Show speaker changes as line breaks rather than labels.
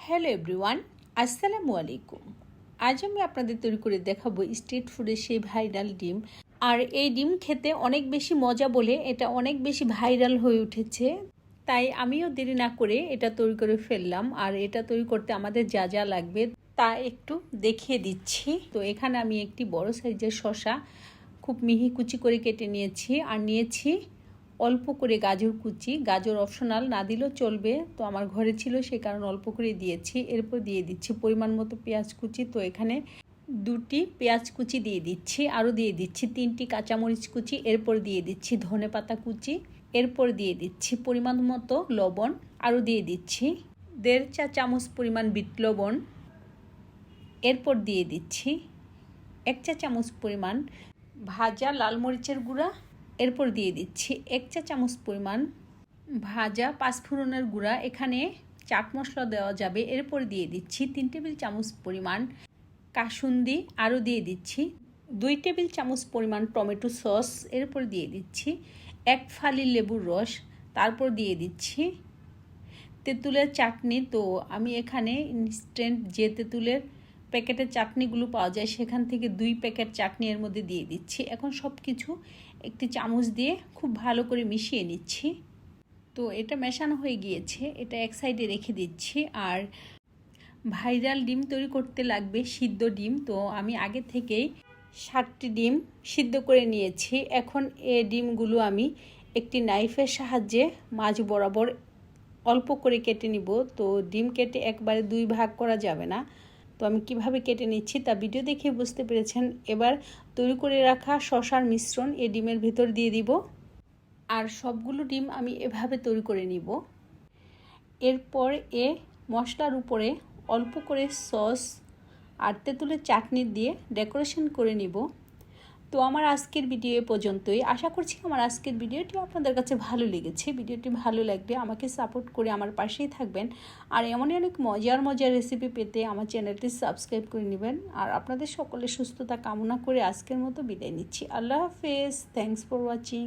Hello everyone আসসালামু আলাইকুম আজ আমি আপনাদের তৈরি করে দেখাবো স্ট্রিট ফুডের সেই ভাইরাল ডিম। আর এই ডিম খেতে অনেক বেশি মজা বলে এটা অনেক বেশি ভাইরাল হয়ে উঠেছে। তাই আমিও দেরি না করে এটা তৈরি করে ফেললাম। আর এটা তৈরি করতে আমাদের যা যা লাগবে তা একটু দেখিয়ে দিচ্ছি। তো এখানে আমি একটি বড় সাইজের শশা খুব মিহি কুচি করে কেটে নিয়েছি। আর নিয়েছি অল্প করে গাজর কুচি, গাজর অপশনাল না দিলেও চলবে। তো আমার ঘরে ছিল সে কারণে অল্প করে দিয়েছি। এরপর দিয়ে দিচ্ছি পরিমাণ মতো পেঁয়াজ কুচি। তো এখানে দুটি পেঁয়াজ কুচি দিয়ে দিচ্ছি, আরও দিয়ে দিচ্ছি তিনটি কাঁচামরিচ কুচি, এরপর দিয়ে দিচ্ছি ধনে পাতা কুচি, এরপর দিয়ে দিচ্ছি পরিমাণ মতো লবণ, আরও দিয়ে দিচ্ছি দেড় চা চামচ পরিমাণ বিট লবণ, এরপর দিয়ে দিচ্ছি এক চা চামচ পরিমাণ ভাজা লাল মরিচের গুঁড়া এরপর দিয়ে দিচ্ছি এক চা চামচ পরিমাণ ভাজা পাঁচফোড়নের গুঁড়া। এখানে চাট মশলা দেওয়া যাবে। এরপর দিয়ে দিচ্ছি তিন টেবিল চামচ পরিমাণ কাসুন্দি। আরও দিয়ে দিচ্ছি দুই টেবিল চামচ পরিমাণ টমেটো সস। এরপর দিয়ে দিচ্ছি এক ফালি লেবুর রস। তারপর দিয়ে দিচ্ছি তেঁতুলের চাটনি। তো আমি এখানে ইনস্ট্যান্ট যে তেঁতুলের প্যাকেটের চাটনিগুলো পাওয়া যায়, সেখান থেকে দুই প্যাকেট চাটনি এর মধ্যে দিয়ে দিচ্ছি। এখন সব কিছু একটি চামচ দিয়ে খুব ভালো করে মিশিয়ে নিচ্ছি। তো এটা মেশানো হয়ে গিয়েছে, এটা এক সাইডে রেখে দিচ্ছি। আর ভাইরাল ডিম তৈরি করতে লাগবে, সিদ্ধ ডিম। তো আমি আগে থেকেই ষাটটি ডিম সিদ্ধ করে নিয়েছি। এখন এ ডিমগুলো আমি একটি নাইফের সাহায্যে মাঝ বরাবর অল্প করে কেটে নিব। তো ডিম কেটে একবারে দুই ভাগ করা যাবে না। তো আমি কীভাবে কেটে নিচ্ছি তা ভিডিও দেখে বুঝতে পেরেছেন। এবার তৈরি করে রাখা শশার মিশ্রণ এ ডিমের ভেতর দিয়ে দিব। আর সবগুলো ডিম আমি এভাবে তৈরি করে নিব। এরপর এ মশলার উপরে অল্প করে সস আর তেঁতুলের চাটনি দিয়ে ডেকোরেশন করে নিব। তো আমার আজকের ভিডিও পর্যন্তই। আশা করছি আমার আজকের ভিডিওটি আপনাদের কাছে ভালো লেগেছে। ভিডিওটি ভালো লাগলে আমাকে সাপোর্ট করে আমার পাশেই থাকবেন। আর এমনই অনেক মজার মজার রেসিপি পেতে আমার চ্যানেলটি সাবস্ক্রাইব করে নেবেন। আর আপনাদের সকলের সুস্থতা কামনা করে আজকের মতো বিদায় নিচ্ছি। আল্লাহ হাফেজ। Thanks for watching